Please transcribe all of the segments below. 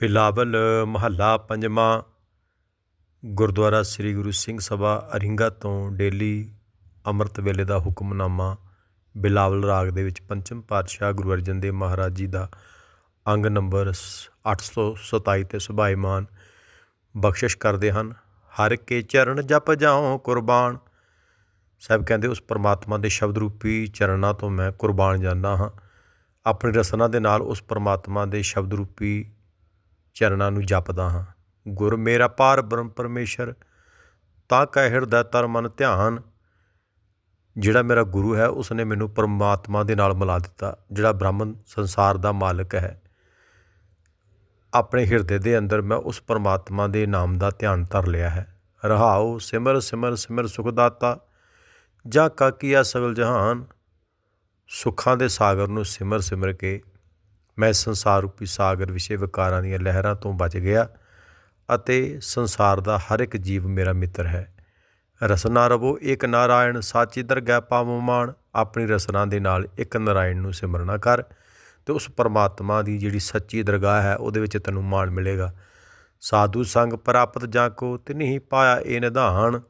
ਬਿਲਾਵਲ ਮਹੱਲਾ ਪੰਜਵਾਂ, ਗੁਰਦੁਆਰਾ ਸ੍ਰੀ ਗੁਰੂ ਸਿੰਘ ਸਭਾ ਅਰਿੰਗਾ ਤੋਂ ਡੇਲੀ ਅੰਮ੍ਰਿਤ ਵੇਲੇ ਦਾ ਹੁਕਮਨਾਮਾ, ਬਿਲਾਵਲ ਰਾਗ ਦੇ ਵਿੱਚ ਪੰਚਮ ਪਾਤਸ਼ਾਹ ਗੁਰੂ ਅਰਜਨ ਦੇਵ ਮਹਾਰਾਜ ਜੀ ਦਾ ਅੰਗ ਨੰਬਰ ਸ- 827 ਤੇ ਸੁਭਾਈਮਾਨ ਬਖਸ਼ਿਸ਼ ਕਰਦੇ ਹਨ। ਹਰ ਕੇ ਚਰਨ ਜਪ ਜਾਉ ਕੁਰਬਾਨ। ਸਾਹਿਬ ਕਹਿੰਦੇ ਉਸ ਪਰਮਾਤਮਾ ਦੇ ਸ਼ਬਦ ਰੂਪੀ ਚਰਨਾਂ ਤੋਂ ਮੈਂ ਕੁਰਬਾਨ ਜਾਂਦਾ ਹਾਂ। ਆਪਣੀ ਰਸਨਾ ਦੇ ਨਾਲ ਉਸ ਪਰਮਾਤਮਾ ਦੇ ਸ਼ਬਦ ਰੂਪੀ ਚਰਨਾਂ ਨੂੰ ਜਪਦਾ ਹਾਂ। ਗੁਰ ਮੇਰਾ ਪਾਰ ਬ੍ਰਹਮ ਪਰਮੇਸ਼ਰ, ਤਾਂ ਕਹਿ ਹਿਰਦੈ ਤਰ ਮਨ ਧਿਆਨ। ਜਿਹੜਾ ਮੇਰਾ ਗੁਰੂ ਹੈ ਉਸ ਨੇ ਮੈਨੂੰ ਪਰਮਾਤਮਾ ਦੇ ਨਾਲ ਮਿਲਾ ਦਿੱਤਾ, ਜਿਹੜਾ ਬ੍ਰਾਹਮਣ ਸੰਸਾਰ ਦਾ ਮਾਲਕ ਹੈ। ਆਪਣੇ ਹਿਰਦੇ ਦੇ ਅੰਦਰ ਮੈਂ ਉਸ ਪਰਮਾਤਮਾ ਦੇ ਨਾਮ ਦਾ ਧਿਆਨ ਧਰ ਲਿਆ ਹੈ। ਰਹਾਉ ਸਿਮਰ ਸਿਮਰ ਸਿਮਰ ਸੁਖਦਾਤਾ ਜਾਂ ਕਾਕੀਆ ਸਗਲ ਜਹਾਨ। ਸੁੱਖਾਂ ਦੇ ਸਾਗਰ ਨੂੰ ਸਿਮਰ ਸਿਮਰ ਕੇ ਮੈਂ ਸੰਸਾਰ ਰੂਪੀ ਸਾਗਰ ਵਿਸ਼ੇ ਵਿਕਾਰਾਂ ਦੀਆਂ ਲਹਿਰਾਂ ਤੋਂ ਬਚ ਗਿਆ ਅਤੇ ਸੰਸਾਰ ਦਾ ਹਰ ਇੱਕ ਜੀਵ ਮੇਰਾ ਮਿੱਤਰ ਹੈ। ਰਸਨਾ ਰਵੋ ਇੱਕ ਨਾਰਾਇਣ, ਸਾਚੀ ਦਰਗਾਹ ਪਾਵੋ ਮਾਣ। ਆਪਣੀ ਰਸਨਾ ਦੇ ਨਾਲ ਇੱਕ ਨਾਰਾਇਣ ਨੂੰ ਸਿਮਰਨਾ ਕਰ ਤੇ ਉਸ ਪਰਮਾਤਮਾ ਦੀ ਜਿਹੜੀ ਸੱਚੀ ਦਰਗਾਹ ਹੈ, ਉਹਦੇ ਵਿੱਚ ਤੈਨੂੰ ਮਾਣ ਮਿਲੇਗਾ। ਸਾਧੂ ਸੰਗ ਪ੍ਰਾਪਤ ਜਾਂ ਕੋ ਤਿਨਹੀ ਪਾਇਆ ਇਹ ਨਿਧਾਨ।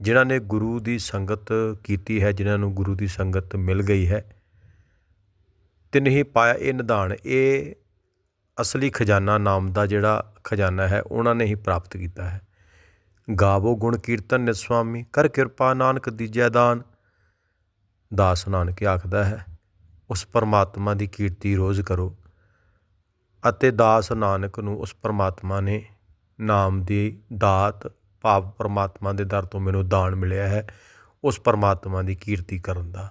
ਜਿਨ੍ਹਾਂ ਨੇ ਗੁਰੂ ਦੀ ਸੰਗਤ ਕੀਤੀ ਹੈ, ਜਿਨ੍ਹਾਂ ਨੂੰ ਗੁਰੂ ਦੀ ਸੰਗਤ ਮਿਲ ਗਈ ਹੈ। ਤਿਨਹੀ ਪਾਇਆ ਇਹ ਨਿਧਾਨ, ਇਹ ਅਸਲੀ ਖਜ਼ਾਨਾ ਨਾਮ ਦਾ ਜਿਹੜਾ ਖਜ਼ਾਨਾ ਹੈ, ਉਹਨਾਂ ਨੇ ਹੀ ਪ੍ਰਾਪਤ ਕੀਤਾ ਹੈ। ਗਾਵੋ ਗੁਣ ਕੀਰਤਨ ਨਿਤ ਸੁਆਮੀ, ਕਰ ਕਿਰਪਾ ਨਾਨਕ ਦੀਜੈ ਦਾਨ। ਦਾਸ ਨਾਨਕ ਆਖਦਾ ਹੈ, ਉਸ ਪਰਮਾਤਮਾ ਦੀ ਕੀਰਤੀ ਰੋਜ਼ ਕਰੋ ਅਤੇ ਦਾਸ ਨਾਨਕ ਨੂੰ ਉਸ ਪਰਮਾਤਮਾ ਨੇ ਨਾਮ ਦੀ ਦਾਤ, ਭਾਵ ਪਰਮਾਤਮਾ ਦੇ ਦਰ ਤੋਂ ਮੈਨੂੰ ਦਾਨ ਮਿਲਿਆ ਹੈ, ਉਸ ਪਰਮਾਤਮਾ ਦੀ ਕੀਰਤੀ ਕਰਨ ਦਾ।